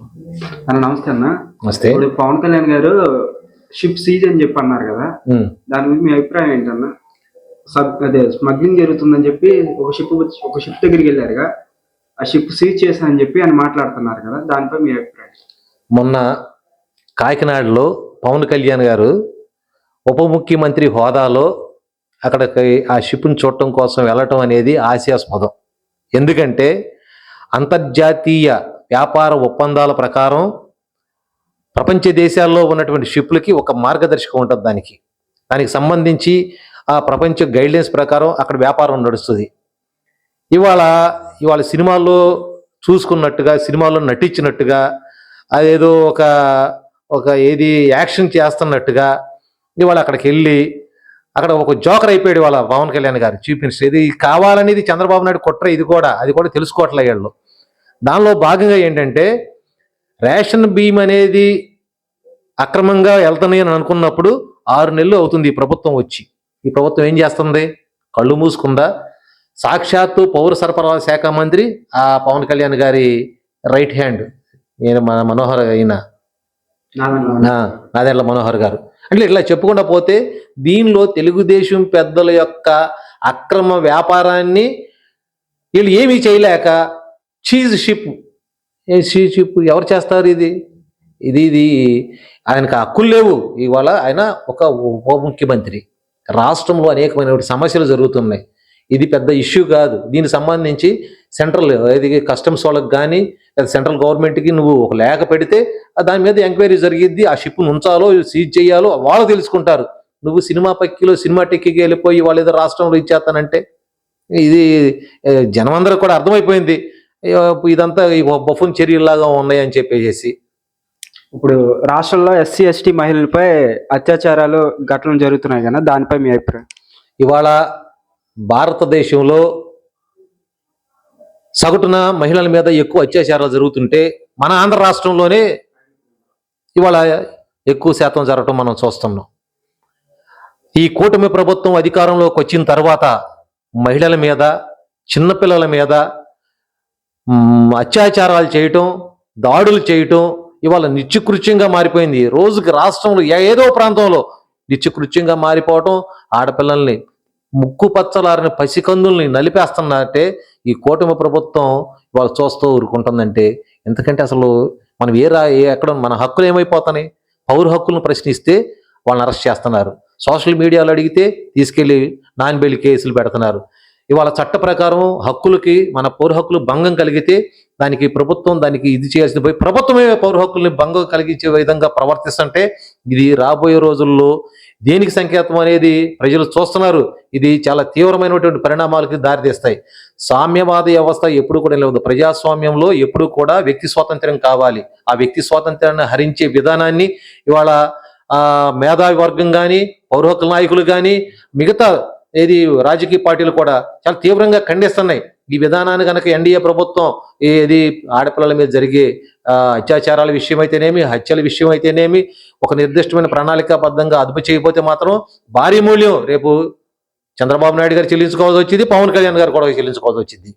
అన్న నమస్తే అన్న. నమస్తే. ఇప్పుడు పవన్ కళ్యాణ్ గారు షిప్ సీజ్ అని చెప్పి అన్నారు కదా. దాని గురించి మీ అభిప్రాయం ఏంటన్న సబ్ అదే స్మగ్లింగ్ జరుగుతుందని చెప్పి ఒక షిప్ ఒక షిప్ దగ్గరికి వెళ్ళారుగా. ఆ షిప్ సీజ్ చేశా అని చెప్పి అని మాట్లాడుతున్నారు కదా. దానిపై మీ అభిప్రాయం. మొన్న కాకినాడలో పవన్ కళ్యాణ్ గారు ఉప ముఖ్యమంత్రి హోదాలో అక్కడికి ఆ షిప్ని చూడటం కోసం వెళ్ళటం అనేది హాస్యాస్పదం ఎందుకంటే అంతర్జాతీయ వ్యాపార ఒప్పందాల ప్రకారం ప్రపంచ దేశాల్లో ఉన్నటువంటి షిప్లకి ఒక మార్గదర్శకం ఉంటుంది దానికి. దానికి సంబంధించి ఆ ప్రపంచ గైడ్లైన్స్ ప్రకారం అక్కడ వ్యాపారం నడుస్తుంది. ఇవాళ ఇవాళ సినిమాల్లో చూసుకున్నట్టుగా సినిమాల్లో నటించినట్టుగా అదేదో ఒక ఒక ఏది యాక్షన్ చేస్తున్నట్టుగా ఇవాళ అక్కడికి వెళ్ళి అక్కడ ఒక జోకర్ అయిపోయాడు వాళ్ళ పవన్ కళ్యాణ్ గారు. Chief minister. ఇది కావాలనేది చంద్రబాబు నాయుడు కుట్ర ఇది కూడా. అది కూడా తెలుసుకోవట్లే వాళ్ళు. దానిలో భాగంగా ఏంటంటే రేషన్ బియ్యం అనేది అక్రమంగా వెళ్తున్నాయి అని అనుకున్నప్పుడు ఆరు నెలలు అవుతుంది ఈ ప్రభుత్వం వచ్చి. ఈ ప్రభుత్వం ఏం చేస్తుంది? కళ్ళు మూసుకుందా? సాక్షాత్తు పౌర సరఫరాల శాఖ మంత్రి ఆ పవన్ కళ్యాణ్ గారి రైట్ హ్యాండ్. ఈయన మన మనోహర్ అయిన నాదెండ్ల మనోహర్ గారు. అంటే ఇట్లా చెప్పుకుండా పోతే దీనిలో తెలుగుదేశం పెద్దల యొక్క అక్రమ వ్యాపారాన్ని వీళ్ళు ఏమీ చేయలేక చీజ్ షిప్ ఏ చీజ్ షిప్ ఎవరు చేస్తారు ఇది? ఇది ఇది. ఆయనకు హక్కులు లేవు. ఇవాళ ఆయన ఒక ఉప ముఖ్యమంత్రి. రాష్ట్రంలో అనేకమైన సమస్యలు జరుగుతున్నాయి. ఇది పెద్ద ఇష్యూ కాదు. దీనికి సంబంధించి సెంట్రల్ ఇది కస్టమ్స్ వాళ్ళకి కానీ లేదా సెంట్రల్ గవర్నమెంట్కి నువ్వు ఒక లేఖ పెడితే దాని మీద ఎంక్వైరీ జరిగిద్ది. ఆ షిప్ను ఉంచాలో సీజ్ చేయాలో వాళ్ళు తెలుసుకుంటారు. నువ్వు సినిమా పక్కిలో సినిమా టెక్కికి వెళ్ళిపోయి వాళ్ళు ఏదో రాష్ట్రంలో ఇచ్చేస్తానంటే ఇది జనమందరూ కూడా అర్థమైపోయింది. ఇదంతా ఈ బఫున్ చర్యలాగా ఉన్నాయని చెప్పేసి ఇప్పుడు రాష్ట్రంలో ఎస్సీ ఎస్టీ మహిళలపై అత్యాచారాలు ఘటనలు జరుగుతున్నాయి కదా దానిపై మీ అభిప్రాయం? ఇవాళ భారతదేశంలో సగటున మహిళల మీద ఎక్కువ అత్యాచారాలు జరుగుతుంటే మన ఆంధ్ర రాష్ట్రంలోనే ఇవాళ ఎక్కువ శాతం జరగటం మనం చూస్తున్నాం. ఈ కూటమి ప్రభుత్వం అధికారంలోకి వచ్చిన తర్వాత మహిళల మీద చిన్నపిల్లల మీద అత్యాచారాలు చేయటం దాడులు చేయటం ఇవాళ నిత్యకృత్యంగా మారిపోయింది. రోజుకి రాష్ట్రంలో ఏదో ప్రాంతంలో నిత్యకృత్యంగా మారిపోవటం ఆడపిల్లల్ని ముక్కు పచ్చలారిన పసికందుల్ని నలిపేస్తున్నట్టే ఈ కూటమి ప్రభుత్వం ఇవాళ చూస్తూ ఊరుకుంటుందంటే ఎందుకంటే అసలు మనం ఏ రా ఏ ఎక్కడ మన హక్కులు ఏమైపోతున్నాయి? పౌర హక్కులను ప్రశ్నిస్తే వాళ్ళని అరెస్ట్ చేస్తున్నారు. సోషల్ మీడియాలో అడిగితే తీసుకెళ్ళి నాన్ బెయిల్ కేసులు పెడుతున్నారు. ఇవాళ చట్ట ప్రకారం హక్కులకి మన పౌర హక్కులు భంగం కలిగితే దానికి ప్రభుత్వం దానికి ఇది చేయాల్సింది. పోయి ప్రభుత్వమే పౌర హక్కుల్ని భంగం కలిగించే విధంగా ప్రవర్తిస్తుంటే ఇది రాబోయే రోజుల్లో దేనికి సంకేతం అనేది ప్రజలు చూస్తున్నారు. ఇది చాలా తీవ్రమైనటువంటి పరిణామాలకి దారితీస్తాయి. సామ్యవాద వ్యవస్థ ఎప్పుడు కూడా లేదు ప్రజాస్వామ్యంలో ఎప్పుడు కూడా వ్యక్తి స్వాతంత్ర్యం కావాలి. ఆ వ్యక్తి స్వాతంత్ర్యాన్ని హరించే విధానాన్ని ఇవాళ మేధావి వర్గం కానీ పౌర హక్కుల నాయకులు కానీ మిగతా ఏది రాజకీయ పార్టీలు కూడా చాలా తీవ్రంగా ఖండిస్తున్నాయి. ఈ విధానాన్ని కనుక ఎన్డీఏ ప్రభుత్వం ఏది ఆడపిల్లల మీద జరిగే అత్యాచారాల విషయం అయితేనేమి హత్యల విషయం అయితేనేమి ఒక నిర్దిష్టమైన ప్రణాళికాబద్ధంగా అదుపు చేయకపోతే మాత్రం భారీ మూల్యం రేపు చంద్రబాబు నాయుడు గారు చెల్లించుకోవాల్సి వచ్చింది పవన్ కళ్యాణ్ గారు కూడా చెల్లించుకోవాల్సి వచ్చింది.